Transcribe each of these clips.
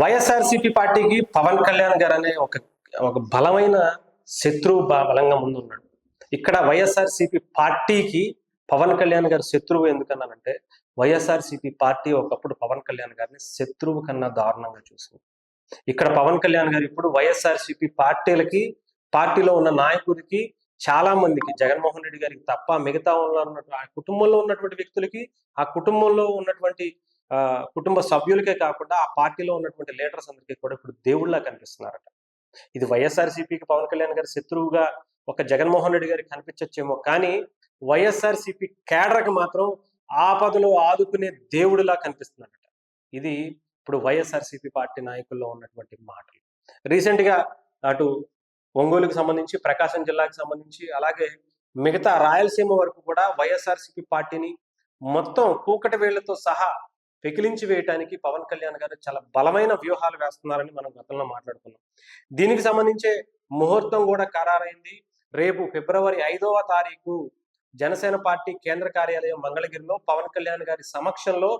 వైఎస్ఆర్సీపీ పార్టీకి పవన్ కళ్యాణ్ గారు అనే ఒక ఒక బలమైన శత్రువు బలంగా బలంగా ముందున్నాడు. ఇక్కడ వైఎస్ఆర్సీపీ పార్టీకి పవన్ కళ్యాణ్ గారు శత్రువు ఎందుకన్నానంటే వైఎస్ఆర్సీపీ పార్టీ ఒకప్పుడు పవన్ కళ్యాణ్ గారిని శత్రువు కన్నా దారుణంగా చూసింది. ఇక్కడ పవన్ కళ్యాణ్ గారు ఇప్పుడు వైఎస్ఆర్సీపీ పార్టీలకి పార్టీలో ఉన్న నాయకుడికి చాలా మందికి జగన్మోహన్ రెడ్డి గారికి తప్ప మిగతా ఉన్న ఆ కుటుంబంలో ఉన్నటువంటి వ్యక్తులకి ఆ కుటుంబంలో ఉన్నటువంటి కుటుంబ సభ్యులకే కాకుండా ఆ పార్టీలో ఉన్నటువంటి లీడర్స్ అందరికీ కూడా ఇప్పుడు దేవుళ్ళ కనిపిస్తున్నారట. ఇది వైఎస్ఆర్సీపీకి పవన్ కళ్యాణ్ గారి శత్రువుగా ఒక జగన్మోహన్ రెడ్డి గారికి కనిపించచ్చేమో కానీ వైఎస్ఆర్సీపీ కేడర్కి మాత్రం ఆపదలో ఆదుకునే దేవుడిలా కనిపిస్తున్నారట. ఇది ఇప్పుడు వైఎస్ఆర్సీపీ పార్టీ నాయకుల్లో ఉన్నటువంటి మాటలు. రీసెంట్గా అటు ఒంగోలుకు సంబంధించి ప్రకాశం జిల్లాకు సంబంధించి అలాగే మిగతా రాయలసీమ వరకు కూడా వైఎస్ఆర్సీపీ పార్టీని మొత్తం కూకటి వేళ్ళతో సహా పెకిలించి వేయటానికి పవన్ కళ్యాణ్ గారు చాలా బలమైన వ్యూహాలు వేస్తున్నారని మనం గతంలో మాట్లాడుకున్నాం. దీనికి సంబంధించే ముహూర్తం కూడా ఖరారైంది. రేపు ఫిబ్రవరి ఐదవ తారీఖు జనసేన పార్టీ కేంద్ర కార్యాలయం మంగళగిరిలో పవన్ కళ్యాణ్ గారి సమక్షంలో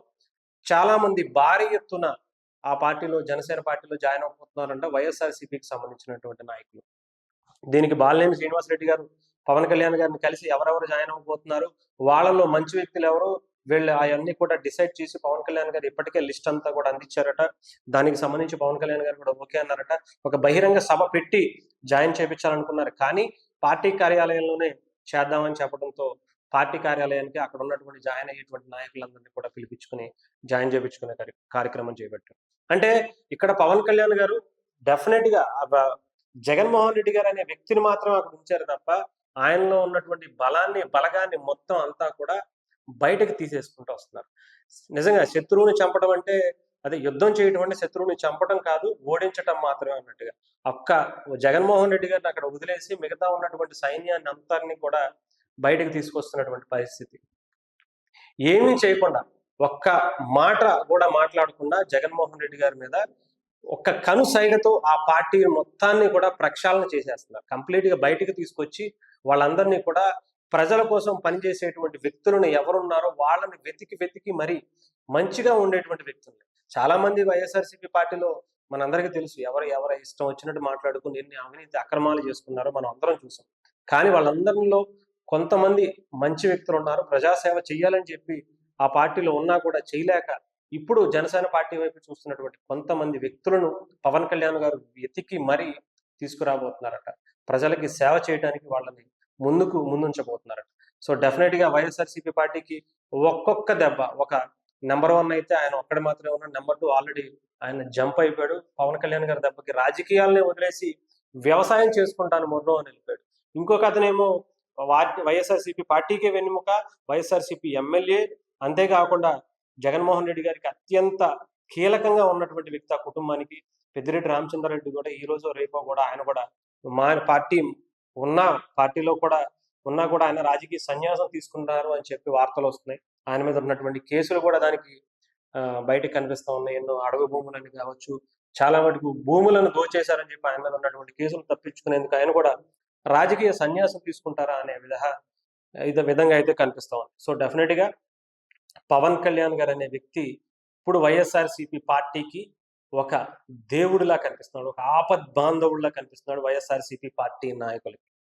చాలా మంది భారీ ఎత్తున ఆ పార్టీలో జనసేన పార్టీలో జాయిన్ అవబోతున్నారంట వైఎస్ఆర్సీపీకి సంబంధించినటువంటి నాయకులు. దీనికి బాలినేని శ్రీనివాసరెడ్డి గారు పవన్ కళ్యాణ్ గారిని కలిసి ఎవరెవరు జాయిన్ అవ్వబోతున్నారు వాళ్ళలో మంచి వ్యక్తులు ఎవరు వీళ్ళు అవన్నీ కూడా డిసైడ్ చేసి పవన్ కళ్యాణ్ గారు ఇప్పటికే లిస్ట్ అంతా కూడా అందించారట. దానికి సంబంధించి పవన్ కళ్యాణ్ గారు కూడా ఓకే అన్నారట. ఒక బహిరంగ సభ పెట్టి జాయిన్ చేపించాలనుకున్నారు. కానీ పార్టీ కార్యాలయంలోనే చేద్దామని చెప్పడంతో పార్టీ కార్యాలయానికి అక్కడ ఉన్నటువంటి జాయిన్ అయ్యేటువంటి నాయకులందరినీ కూడా పిలిపించుకుని జాయిన్ చేయించుకునే కార్య- కార్యక్రమం చేపట్టారు. అంటే ఇక్కడ పవన్ కళ్యాణ్ గారు డెఫినెట్గా జగన్మోహన్ రెడ్డి గారు అనే వ్యక్తిని మాత్రం అక్కడ ఉంచారు తప్ప ఆయనలో ఉన్నటువంటి బలాన్ని బలగాన్ని మొత్తం అంతా కూడా బయటకు తీసేసుకుంటూ వస్తున్నారు. నిజంగా శత్రువుని చంపడం అంటే అదే యుద్ధం చేయడం అంటే శత్రువుని చంపడం కాదు ఓడించటం మాత్రమే అన్నట్టుగా. ఒక్క జగన్మోహన్ రెడ్డి గారిని అక్కడ వదిలేసి మిగతా ఉన్నటువంటి సైన్యాన్ని అంతరిని కూడా బయటకు తీసుకొస్తున్నటువంటి పరిస్థితి. ఏమీ చేయకుండా ఒక్క మాట కూడా మాట్లాడకుండా జగన్మోహన్ రెడ్డి గారి మీద ఒక్క కను సైగతో ఆ పార్టీ మొత్తాన్ని కూడా ప్రక్షాళన చేసేస్తున్నారు. కంప్లీట్గా బయటకు తీసుకొచ్చి వాళ్ళందరినీ కూడా ప్రజల కోసం పనిచేసేటువంటి వ్యక్తులను ఎవరున్నారో వాళ్ళని వెతికి వెతికి మరి మంచిగా ఉండేటువంటి వ్యక్తులు. చాలా మంది వైఎస్ఆర్సీపీ పార్టీలో మనందరికీ తెలుసు ఎవరు ఎవరు ఇష్టం వచ్చినట్టు మాట్లాడుకుని ఎన్ని అవినీతి అక్రమాలు చేసుకున్నారో మనం అందరం చూసాం. కానీ వాళ్ళందరిలో కొంతమంది మంచి వ్యక్తులు ఉన్నారు ప్రజాసేవ చేయాలని చెప్పి ఆ పార్టీలో ఉన్నా కూడా చేయలేక ఇప్పుడు జనసేన పార్టీ వైపు చూస్తున్నటువంటి కొంతమంది వ్యక్తులను పవన్ కళ్యాణ్ గారు వెతికి మరీ తీసుకురాబోతున్నారట. ప్రజలకి సేవ చేయడానికి వాళ్ళని ముందుకు ముందుంచబోతున్నారట సో డెఫినెట్గా వైఎస్ఆర్సీపీ పార్టీకి ఒక్కొక్క దెబ్బ ఒక నెంబర్ వన్ అయితే ఆయన ఒక్కడే మాత్రమే ఉన్నాడు. నెంబర్ టూ ఆల్రెడీ ఆయన జంప్ అయిపోయాడు. పవన్ కళ్యాణ్ గారి దెబ్బకి రాజకీయాలని వదిలేసి వ్యవసాయం చేసుకుంటాను మొర్రో అని వెళ్ళిపోయాడు. ఇంకొక అతనేమో వాటి వైఎస్ఆర్సీపీ పార్టీకే వెన్నుముక వైఎస్ఆర్సీపీ ఎమ్మెల్యే అంతేకాకుండా జగన్మోహన్ రెడ్డి గారికి అత్యంత కీలకంగా ఉన్నటువంటి వ్యక్తి ఆ కుటుంబానికి. పెద్దిరెడ్డి రామచంద్రారెడ్డి కూడా ఈ రోజు రేపో కూడా ఆయన కూడా మా పార్టీ ఉన్న పార్టీలో కూడా ఉన్నా కూడా ఆయన రాజకీయ సన్యాసం తీసుకుంటారు అని చెప్పి వార్తలు వస్తున్నాయి. ఆయన మీద ఉన్నటువంటి కేసులు కూడా దానికి బయటకు కనిపిస్తా ఉన్నాయి. ఎన్నో అడవి భూములని కావచ్చు చాలా మటుకు భూములను దోచేశారని చెప్పి ఆయన మీద ఉన్నటువంటి కేసులు తప్పించుకునేందుకు ఆయన కూడా రాజకీయ సన్యాసం తీసుకుంటారా అనే విధ ఇదే విధంగా అయితే కనిపిస్తూ ఉంది. సో డెఫినెట్గా పవన్ కళ్యాణ్ గారు అనే వ్యక్తి ఇప్పుడు వైఎస్ఆర్సీపీ పార్టీకి ఒక దేవుడిలా కనిపిస్తున్నాడు ఒక ఆపద్ బాంధవుడిలా కనిపిస్తున్నాడు వైఎస్ఆర్సీపీ పార్టీ నాయకులకి.